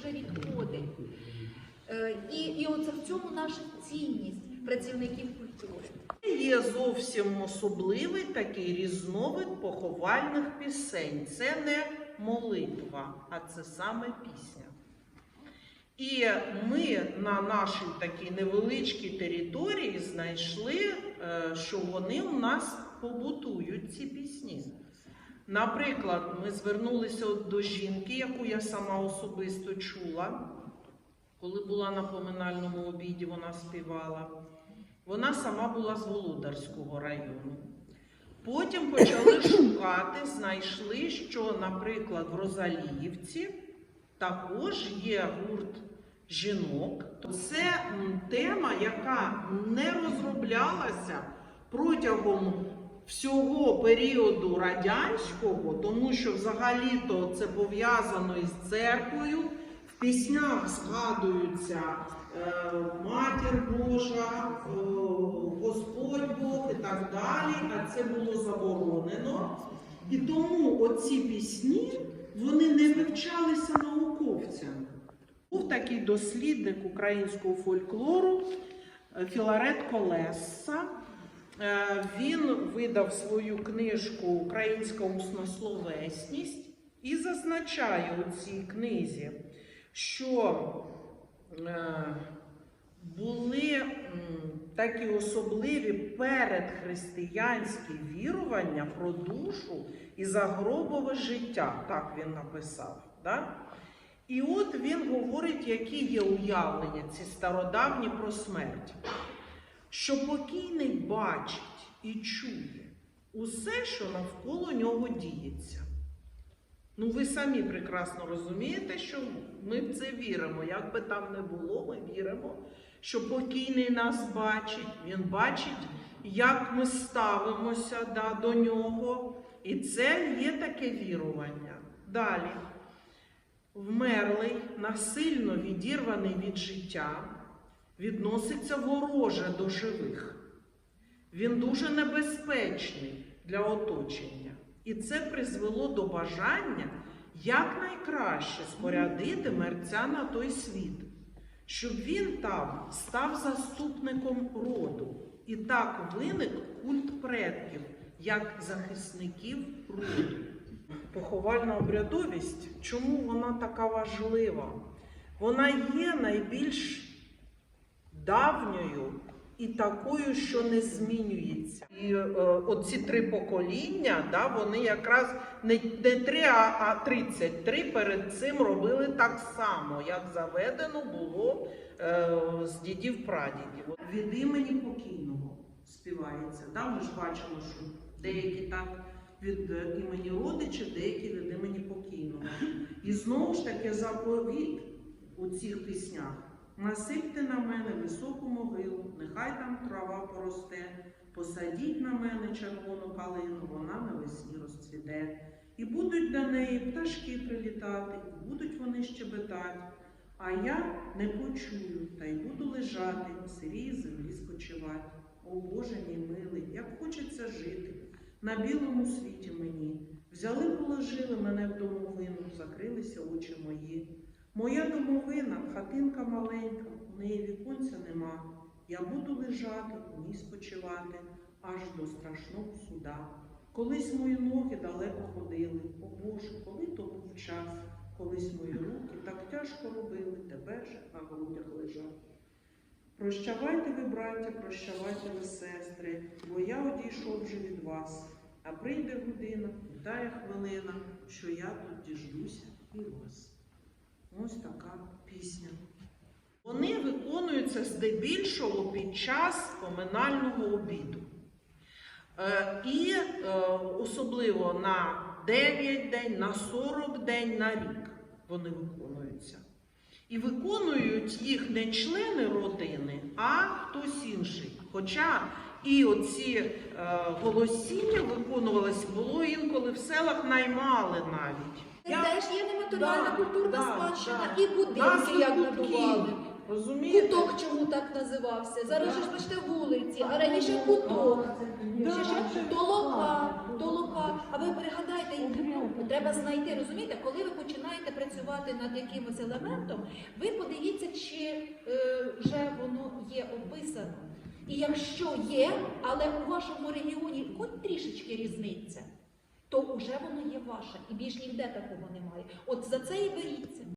вже відходить. Е, І, і оце в цьому наша цінність працівників культури. Є зовсім особливий такий різновид поховальних пісень. Це не молитва, а це саме пісня. І ми на нашій такій невеличкій території знайшли, е, що вони у нас побутують ці пісні. Наприклад, ми звернулися до жінки, яку я сама особисто чула, коли була на поминальному обіді, вона співала. Вона сама була з Володарського району. Потім почали шукати, знайшли, що, наприклад, в Розаліївці також є гурт жінок. Це тема, яка не розроблялася протягом всього періоду радянського, тому що взагалі-то це пов'язано із церквою. В піснях згадуються е, Матір Божа, е, Господь Бог і так далі, а це було заборонено. І тому оці пісні вони не вивчалися науковцями. Був такий дослідник українського фольклору е, Філарет Колеса. Е, Він видав свою книжку Українська уснословесність і зазначає у цій книзі, що е, були такі особливі передхристиянські вірування про душу і загробове життя. Так він написав. Да? І от він говорить, які є уявлення ці стародавні про смерть. Що покійний бачить і чує усе, що навколо нього діється. Ну, ви самі прекрасно розумієте, що ми в це віримо. Як би там не було, ми віримо, що покійний нас бачить, він бачить, як ми ставимося да, до нього. І це є таке вірування. Далі. Вмерлий, насильно відірваний від життя, відноситься вороже до живих. Він дуже небезпечний для оточення. І це призвело до бажання якнайкраще спорядити мерця на той світ, щоб він там став заступником роду. І так виник культ предків, як захисників роду. Поховальна обрядовість, чому вона така важлива? Вона є найбільш давньою і такою, що не змінюється. І е, оці три покоління, да, вони якраз не, не три, а, а 33 перед цим робили так само, як заведено було е, з дідів прадідів. Від імені покійного співається. Да? Ми ж бачимо, що деякі так від е, імені родичів, деякі від імені покійного. І знову ж таки заповіт у цих піснях. Насипте на мене високу могилу, нехай там трава поросте, посадіть на мене червону калину, вона навесні розцвіте. І будуть до неї пташки прилітати, і будуть вони щебетати. А я не почую, та й буду лежати, в сирій землі спочивати. О Боже мій милий, як хочеться жити на білому світі мені. Взяли, положили мене в домовину, закрилися очі мої. Моя домовина, хатинка маленька, у неї віконця нема. Я буду лежати, у ній спочивати, аж до страшного суда. Колись мої ноги далеко ходили. О Боже, коли то був час, колись мої руки так тяжко робили, тепер же на грудях лежать. Прощавайте ви, браття, прощавайте ви, сестри, бо я одійшов вже від вас. А прийде година, тая хвилина, що я тут діждуся і вас. Ось така пісня. Вони виконуються здебільшого під час поминального обіду. Е, і е, особливо на 9 день, на 40 день, на рік вони виконуються. І виконують їх не члени родини, а хтось інший. Хоча і оці е, голосіння виконувалися, було інколи в селах наймали навіть. Це теж є нематеріальна Да, культурна да, спадщина да. і будинки, як будували. Розумієте? Куток чому так називався? Зараз Да. же ж бачите вулиці, а раніше куток. Ще ще толока, толока. А ви пригадайте, треба знайти, розумієте, коли ви починаєте працювати над якимось елементом, ви подивіться, чи е, вже воно є описано. І якщо є, але у вашому регіоні хоч трішечки різниця, то вже воно є ваше, і більш ніде такого немає. От за це і беріться.